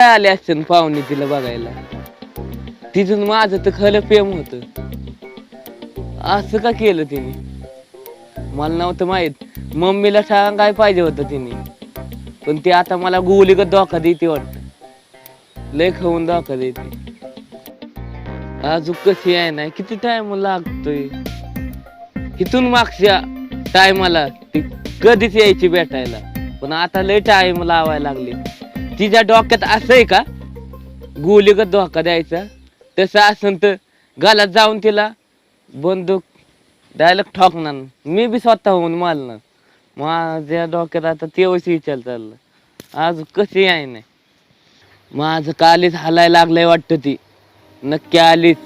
आले असते ना पाहुणे तिला बघायला. तिथून माझं तर खरं प्रेम होत. असं का केलं तिने? मला नव्हतं माहीत. मम्मीला सांगाय पाहिजे होतं तिने. पण ती आता मला गोलीगत धोका देते वाटत. लय खाऊन धोका देते. अजून कशी आहे ना किती टाइम लागतोय. इथून मागच्या टायमाला ती कधीच यायची भेटायला. पण आता लय टाइम लावायला लागले. तिच्या डोक्यात असं आहे का गोलीगत धोका द्यायचा. तसं असं तर गालात जाऊन तिला बंदूक डायरेक्ट ठोकणार. मी बी स्वतः होऊन मारणार. माझ्या डोक्यात आता तेवढीच विचार चाललं. आज कशी आहे नाही? माझं कालीच हालायला लागलंय वाटतं ती. नक्की आलीच.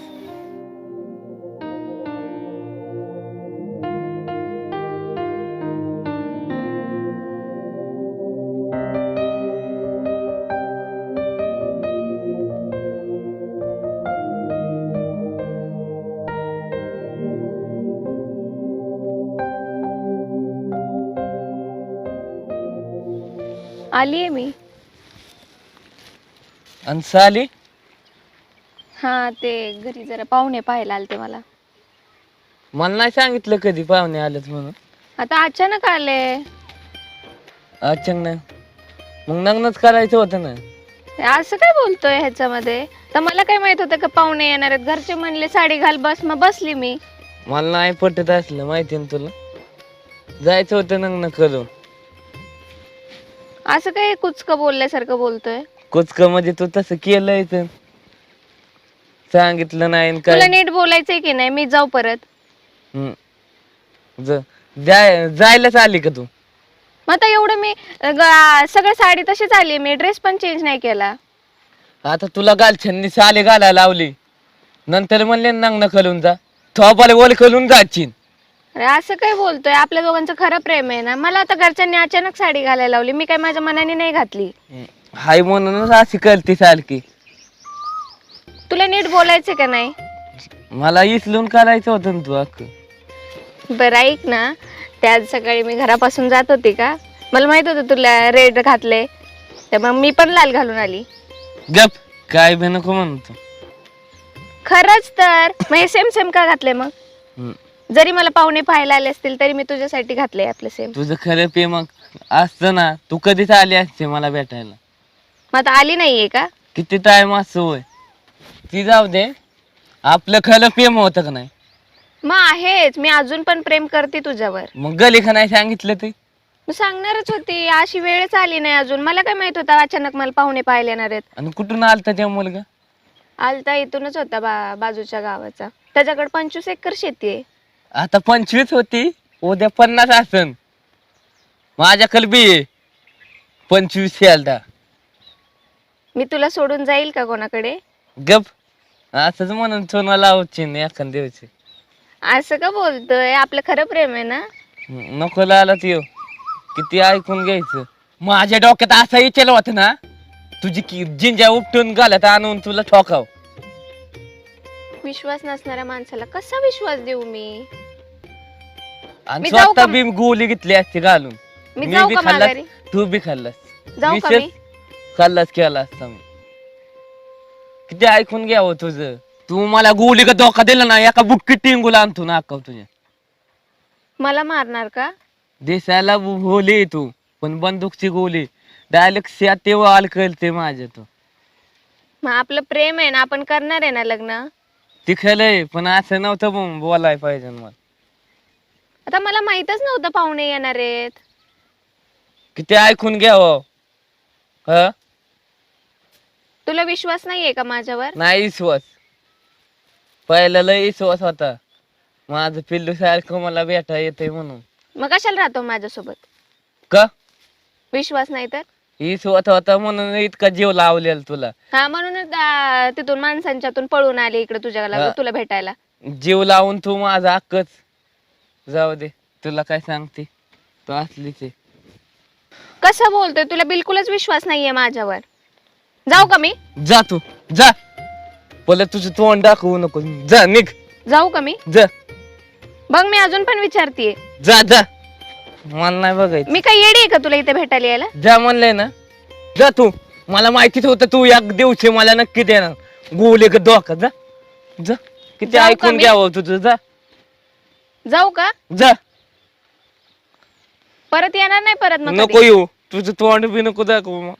आली आहे मी. आणि साली? हा ते घरी जरा पाहुणे पाहायला आलते मला. मला नाही सांगितलं कधी पाहुणे आलेत म्हणून. आता अचानक आले. अचानक? नाही मग लग्नच करायचं होतं ना. असं काय बोलतोय ह्याच्यामध्ये? तर मला काय माहीत होतं का पाहुणे येणार आहेत? घरचे म्हणले साडी घाल बस. मग बसली मी. मला नाही पटत असलं माहिती ना तुला? जायचं होतं लग्न करून. असं काय कुचक बोलल्यासारखं बोलतोय? कुचक म्हणजे तू तसं केलंय तर सांगितलं नाही न तुला काय. नीट बोलायचंय की नाही? मी जाऊ परत. हम्म. ज- जाय जायलाच आली का तू? मग आता एवढं मी ग- सगळं साडी तशीच आली. मी ड्रेस पण चेंज नाही केला. आता तुला गालछन्नी साले घालायला लावली. नंतर म्हणले लग्न करून जा. थोपाला बोल करून जाशील अरे असं काय बोलतोय? आपल्या दोघांचं खरं प्रेम आहे ना. मला आता घरच्यांनी अचानक साडी घालायला लावली. मी काय माझ्या मनाने नाही घातली. हाय म्हणूनच अशी करते सारखी. तुला नीट बोलायचं का नाही? मला इसलून करायचं होतं ना तू बरं ऐक ना. त्या सकाळी मी घरापासून जात होती का? मला माहीत होतं तुला रेड घातले तर मग मी पण लाल घालून आली. गप. काय बी नको म्हणतो. खरंच तर. मग हे सेम सेम का घातले मग? हम्म. जरी मला पाहुणे पाहायला आले असतील तरी मी तुझ्यासाठी घातले आपले सेम तुझं खरं पे मग असतं ना तू कधीच आली असते मला भेटायला. मग आता आली नाहीये का? किती टाइम असं होय? ती जाऊ दे. आपलं खरं प्रेम होतं का नाही? मग आहेच मी अजून पण प्रेम करते तुझ्यावर. मग गली का नाही सांगितलं ते मी सांगणारच होती अशी वेळच आली नाही अजून. मला काय माहीत होता अचानक मला पाहुणे पाहायला येणार आहेत. आणि कुठून आलता ते मुलगा? आलता इथूनच होता बा बाजूच्या गावाचा. त्याच्याकडे पंचवीस एकर शेती आहे. आता पंचवीस होती उद्या पन्नास असन. माझ्याकडे बी आहे. पंचवीस आलता मी तुला सोडून जाईल का कोणाकडे? गप. असंच म्हणून सोना लावची एखाद दिवशी असं का बोलतोय? आपलं खरं प्रेम आहे ना? नको आलाच येऊ. किती ऐकून घ्यायचं? माझ्या डोक्यात असा विचार होता ना तुझी की जिंजा उपटून घालत आणून तुला ठोकाव. विश्वास नसणाऱ्या माणसाला कसा विश्वास देऊ मी? आणि मी जाऊ स्वतः का? बी गोली घेतली असती घालून. मी जाऊ बी का खाल्लास? माघारी? तू बी खाल्लास. जाऊ का विशेष मी? खाल्लास केला असता मी. किती ऐकून घ्यावं तुझं? तू मला गोली का धोका दिला ना एका बुक्की टिंगूला आणतो ना अक्का तुझ्या. मला मारणार का? दिसायला भोली तू पण बंदूकची गोली. डायरेक्ट त्या तेव्हा आल करते माझ्या तू. मग आपलं प्रेम आहे ना आपण करणार आहे ना लग्न? ती खलंय पण असं नव्हतं बघ बोलाय पाहिजे मला. आता मला माहितच नव्हतं पाहुणे येणार आहेत. किती ऐकून घ्यावं ह. तुला विश्वास नाहीये का माझ्यावर? नाही विश्वास. पहिला लय विश्वास होता. माझं पिल्लू सारखं मला भेटा येते म्हणून. मग कशाला राहतो माझ्यासोबत? का? विश्वास नाही तर? विश्वास होता म्हणून इतका जीव लावलेला तुला. हा म्हणूनच आ, तिथून माणसांच्यातून पळून आले इकडे तुझ्या हा. तुला भेटायला. जीव लावून तू माझा हक्कच. जाऊ दे तुला काय सांगते? तू असलीच आहे. कसं बोलतोय? तुला बिलकुलच विश्वास नाहीये माझ्यावर. जाऊ का मी? जा तू जा. पहिलं तुझं तोंड दाखवू नको. जा निघ. जाऊ का मी? जा. बघ मी अजून पण विचारतीये. जा जा. मला नाही बघायचं. मी काय येडी आहे का तुला इथे भेटायला यायला? जा म्हणलंय ना. जा तू. मला माहितीच होतं तू एक दिवशी मला नक्की देणार. गोले का धोका. जा. जा. किती जाऊ का ऐकून मी? घ्यावं तुझं. जा. जाऊ का? जा. परत येणार नाही परत मग नको कधी? येऊ. तुझं तोंड बी नको दाखवू मग.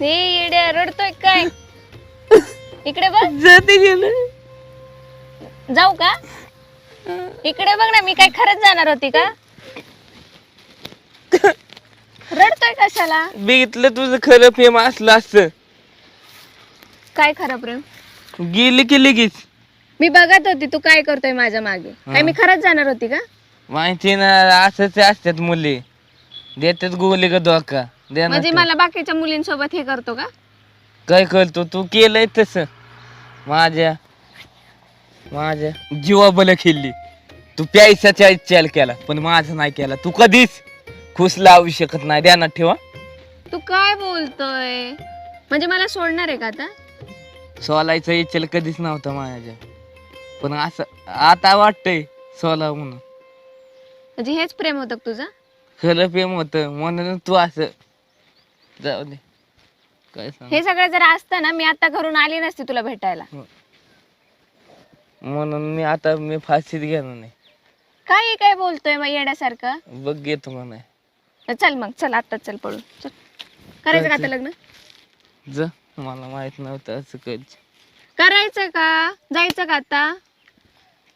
हे येड्या रडतोय काय? इकडे बघ. जाते गेलं जाऊ का? इकडे बघ ना मी काय खरंच जाणार होती का? रडतोय कशाला? बघितलं तुझं खरं प्रेम असलं असतं. काय खरं प्रेम? गेली की लगेच. मी बघत होती तू काय करतोय माझ्या मागे. काय मी खरंच जाणार होती का? माहिती ना असंच असतात मुली. देतात गोली का धोका? म्हणजे ते. मला बाकीच्या मुलींसोबत हे करतो का? काय करतो? तू केलंय तस. माझ्या माझ्या जीवा बल खेळली. तू प्यायसाच्या इच्छाल केला पण माझं नाही केला. तू कधीच खुश लावू शकत नाही. ध्यानात ठेवा. तू काय बोलतोय? म्हणजे मला सोडणार आहे का आता? सोलायचा इच्छाल कधीच नव्हता माझ्या. पण असं आता वाटतंय सोला म्हणून. म्हणजे हेच प्रेम होतं का तुझं? खरं प्रेम होत. म्हणून तू असं जाऊ दे. काय सांग? हे सगळं जर असतं ना मी आता घरून आली नसती तुला भेटायला. म्हणून मी आता मी फाशीत घेणार नाही. काय काय बोलतोय मग येण्यासारखं बघ घेतो म्हणा. चल मग चल आता चल पळून. चल. करायचं का आता लग्न? जा मला माहीत नव्हतं असं करायचं करायचं का? जायचं का आता?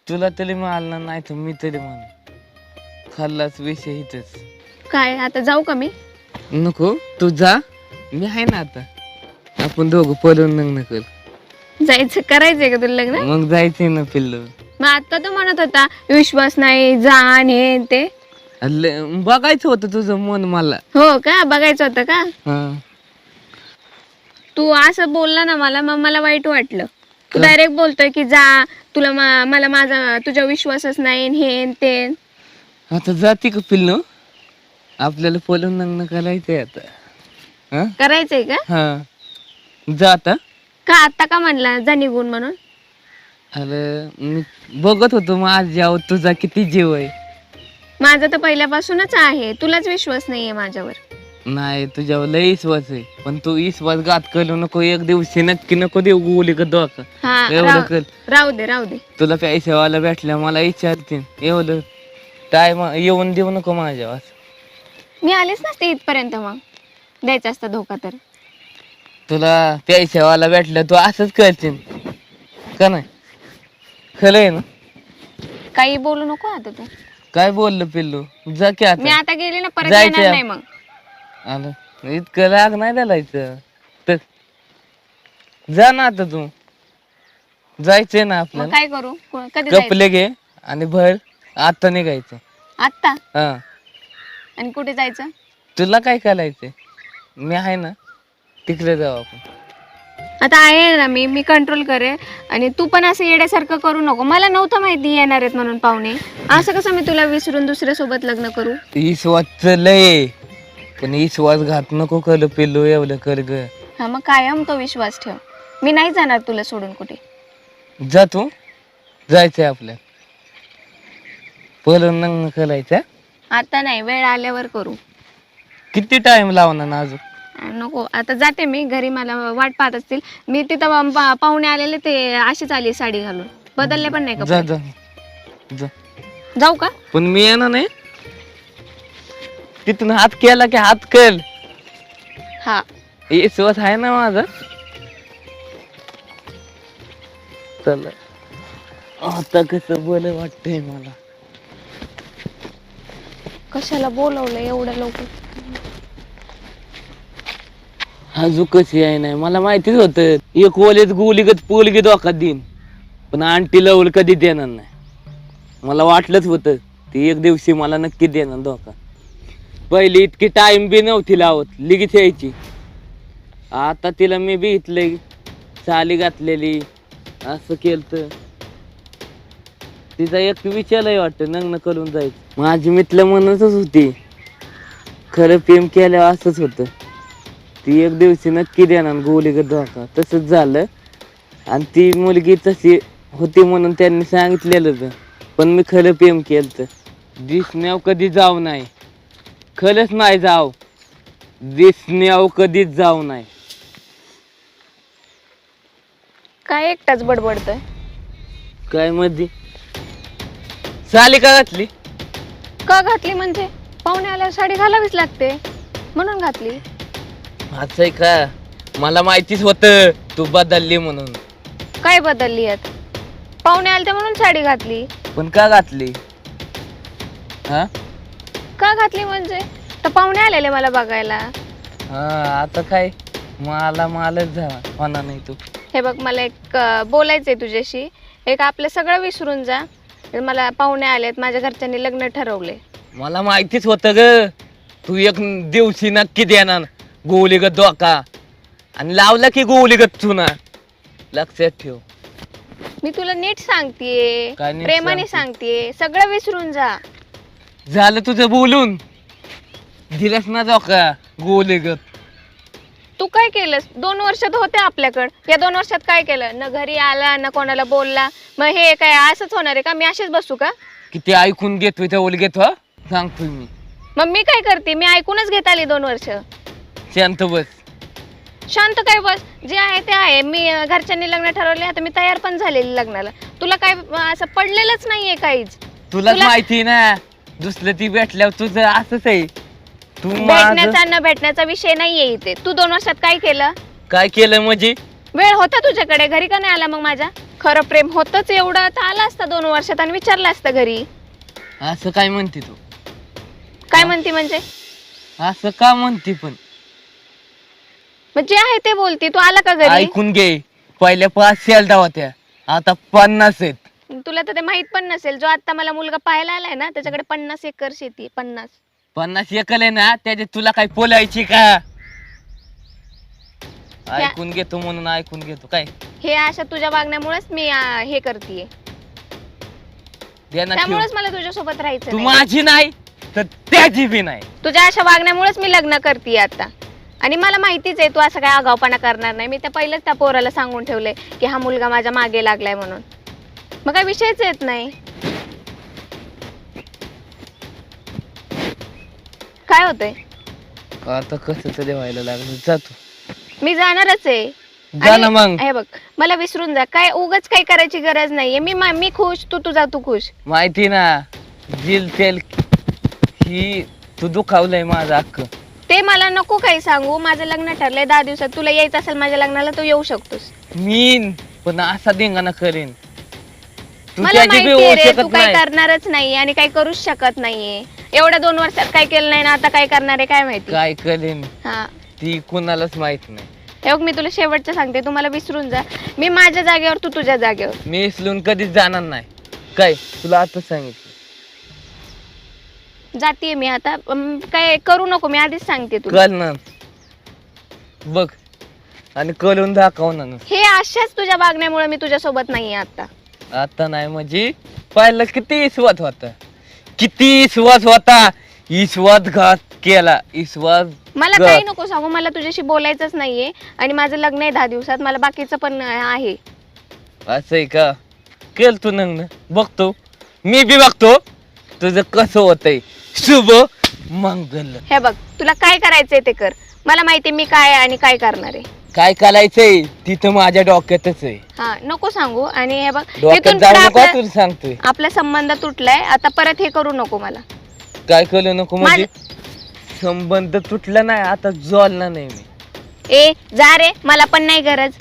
तुला तरी मारला नाही तर मी तरी म्हण. खाल्लाच विषय इथंच. काय आता जाऊ का मी? नको तू जा. मी आहे ना आता. आपण दोघं पळून लग्न कर. जायचं करायचंय का तुला लग्न? मग जायचंय ना पिल्लू. मग आता तो म्हणत होता विश्वास नाही जाण हे ते. बघायचं होतं तुझं मन मला. हो का? बघायचं होतं का? हा. तू असं बोलला ना मला मग मला वाईट वाटलं. तू का? डायरेक्ट बोलतोय की जा तुला मा- मला माझा तुझा विश्वासच नाही हे ते. आता जाते का पिल्लू? आपल्याला पळून लग्न करायचंय आता. हा? करायचंय का? हा. जा आता. का आता का म्हणला जा निघून म्हणून? अरे मी बघत होतो माझ्यावर तुझा किती जीव आहे. माझा तर पहिल्यापासूनच आहे. तुलाच विश्वास नाहीये माझ्यावर. नाही तुझ्यावर लय विश्वास आहे. पण तू विश्वास घात करू नको एक दिवशी नक्की नको देऊ गोली का धोका. हा एवढं राहू- कर. राहू दे राहू दे. तुला पैशावाला भेटल्या मला विचारतील. एवढं टाइम येऊन देऊ नको माझ्यावर. मी आलेच नसते इथपर्यंत मग. द्यायचा असता धोका तर. तुला पैशावाला भेटलं तू असंच करशील. का नाही? खरं आहे ना? काही बोलू नको आता तू. काय बोललं पिल्लू? जा की मी आता आता गेली ना परत जायचं येणार. नाही मग. आलं. इतकं राग नाही द्यायचं तर जा ना आता तू. जायचंय ना मग आपल्याला. काय करू? को- कधी जायचं? कपले घे आणि भर. आता निघायचं. आत्ता? हा. आणि कुठे जायचं? तुला काय करायचंय? मी आहे ना तिकडे जाऊ आपण. आता आहे ना मी मी कंट्रोल करेन आणि तू पण असं येण्यासारखं करू नको. मला नव्हतं माहिती येणार आहेत म्हणून पाहुणे. असं कसं मी तुला विसरून दुसऱ्या सोबत लग्न करू? विश्वास लय पण विश्वास घात नको कर पिल्लू एवढं कर ग. हा मग कायम तो विश्वास ठेव. मी नाही जाणार तुला सोडून कुठे. जा तू. जायचंय आपल्या पळून लग्न करायचं आता नाही वेळ आल्यावर करू. किती टाइम लावणार ना अजून? नको आता जाते मी घरी मला वाट पाहत असतील. मी तिथं पा- पाहुणे आलेले ते अशीच आली साडी घालून. बदलले पण नाही जा का जा जा. जाऊ का? पण मी येणार नाही. तिथून हात केला की हात कर हा. विश्वास आहे ना माझा? चला. आता कसं बोल वाटतंय मला. कशाला बोलवलं एवढ्या लवकर? अजून कशी आहे नाही मला माहितीच होत. एक ओलेच गोलीगत पोलगी धोका देईन. पण आंटी लवल कधी देणार नाही. मला वाटलंच होतं ती एक दिवशी मला नक्की देणार धोका. पहिली इतकी टाईम बी नव्हती लावत लगेच यायची. आता तिला मी बी इथले चाली घातलेली असं केलं तिचा एक विचारही वाटतं लग्न करून जायचं. माझी मित्र म्हणतच होती खरं प्रेम केल्यावर असंच होतं. ती एक दिवशी नक्की देणार गोलीगत धोका तसंच झालं. आणि ती मुलगी तशी होती म्हणून त्यांनी सांगितलेलं होतं. पण मी खरं प्रेम केलं दिसण्याव कधी जाऊ नाही. खरंच नाही जाऊ. दिसण्याव कधीच जाऊ नाही. काय एकटाच बडबडतोय? काय मध्ये साली का घातली? का घातली म्हणजे? पाहुणे आल्यावर साडी घालावीच लागते. म्हणून घातली. असं आहे का? मला माहितीच होत तू बदलली म्हणून. काय बदलली यात पाहुणे आले म्हणून साडी घातली. पण का घातली? हा? का घातली म्हणजे? तर पाहुणे आलेले मला बघायला. हा आता काय? मला मालच झाला होणार नाही तू. हे बघ मला एक अं, बोलायचंय तुझ्याशी. एक आपलं सगळं विसरून जा. मला पाहुणे आलेत माझ्या घरच्यांनी लग्न ठरवले मला माहितीच होतं ग. तू एक दिवशी नक्की देणार. गोलीगत धोका. आणि लावला की गोलीगत चुना लक्षात ठेव. मी तुला नीट सांगतेय काय नीट प्रेमाने सांगते? सांगतेय सगळं विसरून जा. झालं तुझं बोलून. दिलास ना धोका गोलीगत. तू काय केलंस? दोन वर्षात होते आपल्याकडं. या दोन वर्षात काय केलं? न घरी आला न कोणाला बोलला. मग हे काय असंच होणार आहे का? मी असेच बसू का? किती ऐकून घेतोय त्या ओली घेतो सांगतोय मी. मग मी काय करते? मी ऐकूनच घेत आली दोन वर्ष. शांत बस. शांत काय बस? जे आहे ते आहे. मी अं, घरच्यांनी लग्न ठरवले आता मी तयार पण झालेली लग्नाला. तुला काय अं, असं पडलेलंच नाहीये काहीच? तुलाच तुला- माहिती ना दुसरं ती भेटल्यावर तुझं असंच आहे. तू माझं भेटण्याचा न भेटण्याचा विषय नाहीये इथे. तू दोन वर्षात काय केलं? काय केलं म्हणजे? वेळ होता तुझ्याकडे? घरी का नाही आला मग माझ्या खरं प्रेम होतच एवढं. तर आला असता दोन वर्षात आणि विचारलं असतं घरी. असं काय म्हणते तू? काय म्हणते म्हणजे? असं का म्हणते पण? मग जे आहे ते बोलती तू आला का घरी? ऐकून घे. पहिल्या पाच शेलदा होत्या आता पन्नास आहेत. तुला तर ते माहीत पण नसेल. जो आता मला मुलगा पाहायला आलाय ना त्याच्याकडे पन्नास एकर शेती आहे, पन्नास. पन्नास एकल आहे ना त्याच्यात तुला काय पोलायची का? ऐकून घेतो म्हणून ऐकून घेतो काय? हे अशा तुझ्या वागण्यामुळेच मी अं, हे ठेव. त्यामुळेच मला तुझ्यासोबत राहायचं तू नाही. माझी नाही तर त्याची बी नाही. तुझ्या अशा वागण्यामुळेच मी लग्न करते आता. आणि मला माहितीच आहे तू असं काय आगावपणा करणार नाही. मी त्या पहिलेच त्या पोराला सांगून ठेवलंय की हा मुलगा माझ्या मागे लागलाय म्हणून. मग काय विषयच येत नाही. काय होतंय? आता कसं तरी व्हायला लागलं. जातो मी जाणारच आहे. जा ना आणि- मग. हे बघ मला विसरून जा. काय उगाच काही करायची गरज नाहीये. मी मा- मी खुश तू तुझा तू खुश. माहिती ना जिल तेल ही तू दुखावलंय माझं अख्ख. ते मला नको काही सांगू. माझं लग्न ठरलंय दहा दिवसात तुला यायचं असेल माझ्या लग्नाला तू येऊ शकतोस. मीन पण असा धिंगाणा करेन. तू मला त्याची बी माहितीये होऊ रे तू शकत काय नाही. करणारच नाही आणि काही करूच शकत नाहीये. एवढ्या दोन वर्षात काय केलं नाही ना आता काय करणार आहे काय माहिती? काय करेन? हा. ती कुणालाच माहीत नाही. हे बघ मी तुला शेवटचं सांगते तू मला विसरून जा. मी माझ्या जागेवर तू तुझ्या जागेवर. मी इसलून कधीच जाणार नाही. काय? तुला आता सांगितलं. जातीये मी आता. अं, काय करू नको मी आधीच सांगते तुला. कल ना? बघ. आणि कलून दाखव ना. हे अशाच तुझ्या वागण्यामुळे मी तुझ्या सोबत नाहीये आता. आता नाही म्हणजे पाहिलं किती इस्वात होता. किती इस्वास होता. इस्वात घात केला. इस्वात मला. काही नको सांगू मला तुझ्याशी बोलायचंच नाहीये. आणि माझं लग्न आहे दहा दिवसात मला बाकीचं पण आहे. असं आहे का? केल तू नंग बघतो. मी बी बघतो. तुझं कसं होतंय? शुभ मंगल. हे बघ तुला काय करायचंय ते कर. मला माहिती मी काय आहे आणि काय करणार आहे. काय करायचंय? तिथं माझ्या डोक्यातच आहे. हा नको सांगू. आणि हे बघ डोक्यात इथून जाऊ पुढे नको आपला तुला सांगतोय. आपला संबंध तुटलाय. आता परत हे करू नको मला. काय करू नको म्हणजे? संबंध तुटला नाही आता जोडला नाही मी. ए जा रे मला पण नाही गरज.